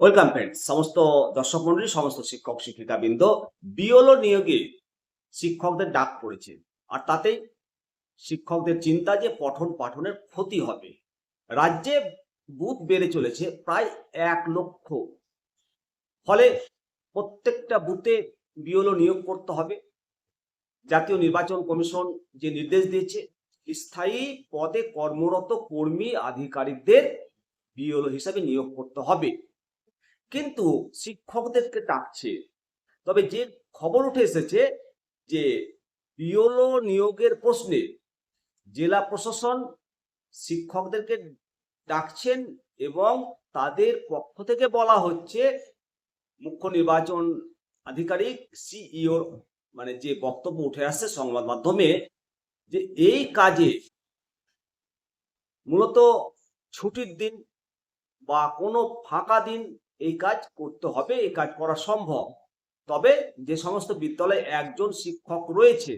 Welcome friends সমস্ত দর্শক মন্ডলী, সমস্ত শিক্ষক শিক্ষিকা বৃন্দ বিওলো নিয়োগে শিক্ষকদের ডাক পড়েছে। আর তাতেই শিক্ষকদের চিন্তা যে পঠন পাঠনের ক্ষতি হবে। রাজ্যে বুথ বেড়ে চলেছে প্রায় এক লক্ষ। ফলে প্রত্যেকটা বুথে বিওলো নিয়োগ করতে হবে। জাতীয় নির্বাচন কমিশন যে নির্দেশ দিয়েছে, স্থায়ী পদে কর্মরত কর্মী আধিকারিকদের বিওলো হিসাবে নিয়োগ করতে হবে। কিন্তু শিক্ষকদেরকে ডাকছে। তবে যে খবর উঠে এসেছে যে বিওলো নিয়োগের প্রশ্নে জেলা প্রশাসন শিক্ষকদেরকে ডাকছেন এবং তাদের পক্ষ থেকে বলা হচ্ছে, মুখ্য নির্বাচন আধিকারিক সিইওর মানে যে বক্তব্য উঠে আসছে সংবাদ মাধ্যমে যে এই কাজে মূলত ছুটির দিন বা কোনো ফাঁকা দিন এই কাজ করতে হবে, এই কাজ করা সম্ভব। তবে যে সমস্ত বিদ্যালয়ে একজন শিক্ষক রয়েছে,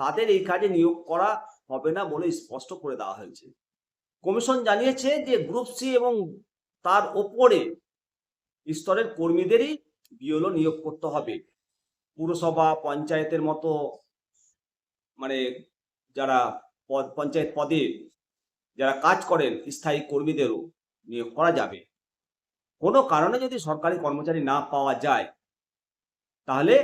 তাদের এই কাজে নিয়োগ করা হবে না বলে স্পষ্ট করে দেওয়া হয়েছে। কমিশন জানিয়েছে যে গ্রুপ সি এবং তার ওপরে স্তরের কর্মীদেরই বিওলো নিয়োগ করতে হবে। পুরসভা, পঞ্চায়েতের মতো মানে যারা পঞ্চায়েত পদে যারা কাজ করেন, স্থায়ী কর্মীদেরও নিয়োগ করা যাবে। কোনো কারণে যদি সরকারি কর্মচারী না পাওয়া যায়, তাহলে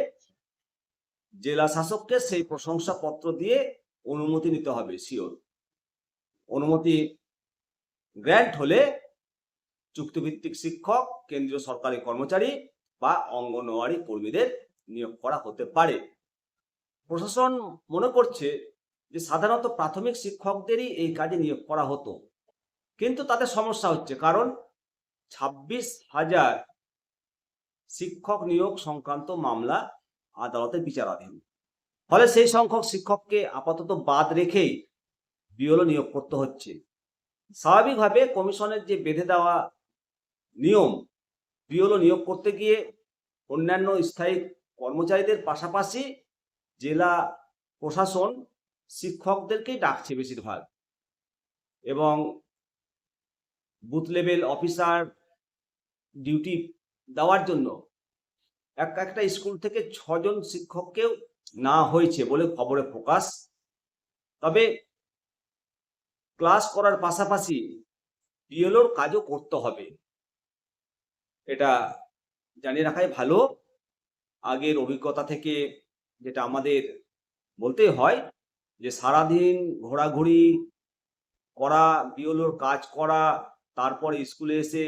জেলা শাসককে সেই প্রশংসাপত্র দিয়ে অনুমতি নিতে হবে শিওর অনুমতি গ্র্যান্ট হলে চুক্তিভিত্তিক শিক্ষক, কেন্দ্রীয় সরকারি কর্মচারী বা অঙ্গনওয়াড়ি কর্মীদের নিয়োগ করা হতে পারে। প্রশাসন মনে করছে যে সাধারণত প্রাথমিক শিক্ষকদেরই এই কাজে নিয়োগ করা হতো, কিন্তু তাদের সমস্যা হচ্ছে। কারণ ছাব্বিশ হাজার শিক্ষক নিয়োগ সংক্রান্ত মামলা আদালতে বিচারাধীন। ফলে সেই সংখ্যক শিক্ষককে আপাতত বাদ রেখেই বিওলো নিয়োগ করতে হচ্ছে। স্বাভাবিকভাবে কমিশনের যে বেঁধে দেওয়া নিয়ম বিওলো নিয়োগ করতে গিয়ে অন্যান্য স্থায়ী কর্মচারীদের পাশাপাশি জেলা প্রশাসন শিক্ষকদেরকেই ডাকছে বেশিরভাগ। এবং বুথ লেভেল অফিসার ডিউটি দেওয়ার জন্য এক একটা স্কুল থেকে ছজন শিক্ষককেও না হয়েছে বলে খবরে প্রকাশ। তবে ক্লাস করার পাশাপাশি বিএলওর কাজও করতে হবে। এটা জানিয়ে রাখাই ভালো। আগের অভিজ্ঞতা থেকে যেটা আমাদের বলতে হয় যে সারাদিন ঘোরাঘুরি করা বিওলোর কাজ করা তারপরে স্কুলে এসে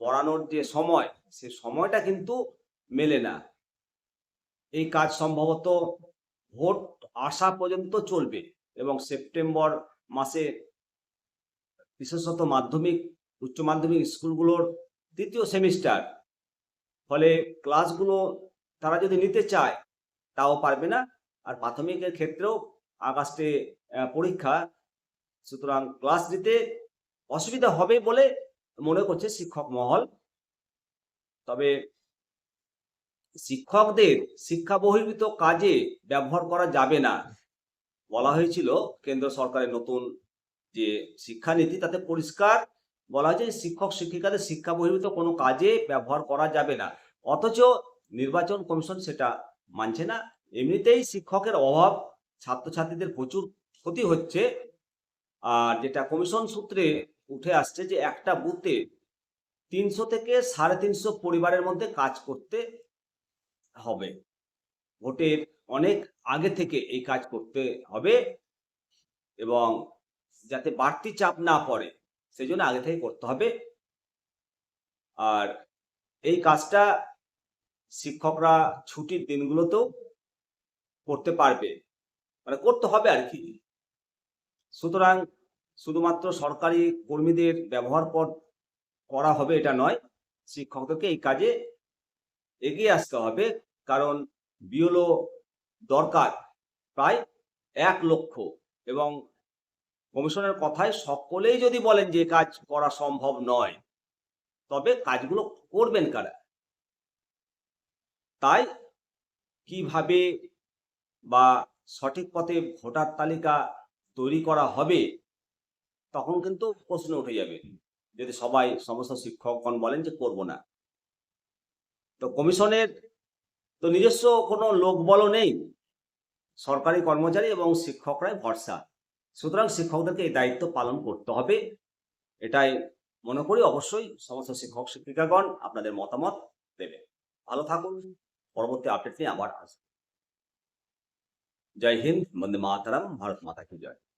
পড়ানোর যে সময়, সে সময়টা কিন্তু মেলে না। এই কাজ সম্ভবত ভোট আসা পর্যন্ত চলবে এবং সেপ্টেম্বর মাসে বিশেষত মাধ্যমিক, উচ্চ মাধ্যমিক স্কুলগুলোর তৃতীয় সেমিস্টার, ফলে ক্লাসগুলো তারা যদি নিতে চায়, তাও পারবে না। আর প্রাথমিকের ক্ষেত্রেও আগস্টে পরীক্ষা, সুতরাং ক্লাস নিতে অসুবিধা হবে বলে মনে করছে শিক্ষক মহল। তবে শিক্ষকদের শিক্ষা বহির্ভূত কাজে ব্যবহার করা যাবে না। বলা হয়েছিল, কেন্দ্র সরকারের নতুন যে শিক্ষানীতি, তাতে পরিষ্কার বলা হয়েছে শিক্ষক শিক্ষিকাদের শিক্ষা বহির্ভূত কোনো কাজে ব্যবহার করা যাবে না। অথচ নির্বাচন কমিশন সেটা মানছে না। এমনিতেই শিক্ষকের অভাব, ছাত্রছাত্রীদের প্রচুর ক্ষতি হচ্ছে। আর যেটা কমিশন সূত্রে উঠে আসছে যে একটা বুথে তিনশো থেকে সাড়ে তিনশো পরিবারের মধ্যে কাজ করতে হবে। ভোটের অনেক আগে থেকে এই কাজ করতে হবে এবং যাতে বাড়তি চাপ না পড়ে সেই জন্য আগে থেকে করতে হবে। আর এই কাজটা শিক্ষকরা ছুটির দিনগুলোতেও করতে পারবে। মানে করতে হবে আর কি। সুতরাং শুধুমাত্র সরকারি কর্মীদের ব্যবহার কর, করা হবে এটা নয়, শিক্ষকদেরকে এই কাজে এগিয়ে আসতে হবে, কারণ বিওলো দরকার প্রায় এক লক্ষ এবং কমিশনের কথায় সকলেই যদি বলেন যে কাজ করা সম্ভব নয়, তবে কাজগুলো করবেন কারা? তাই কীভাবে বা সঠিক পথে ভোটার তালিকা তৈরি করা হবে তখন কিন্তু প্রশ্ন উঠে যাবে। যদি সবাই সমস্ত শিক্ষকগণ বলেন যে করব না। তো কমিশনের তো নিজস্ব কোনো লোকবলও নেই। সরকারি কর্মচারী এবং শিক্ষকরাই ভরসা। সুতরাং শিক্ষকদেরকে এই দায়িত্ব পালন করতে হবে। এটাই মনে করি অবশ্যই সমস্ত শিক্ষক, শিক্ষিকাগণ আপনাদের মতামত দেবে। ভালো থাকুন। পরবর্তী আপডেট নিয়ে আবার আসব। জয় হিন্দ, বন্দে মাতারাম, ভারত মাতা কি জয়।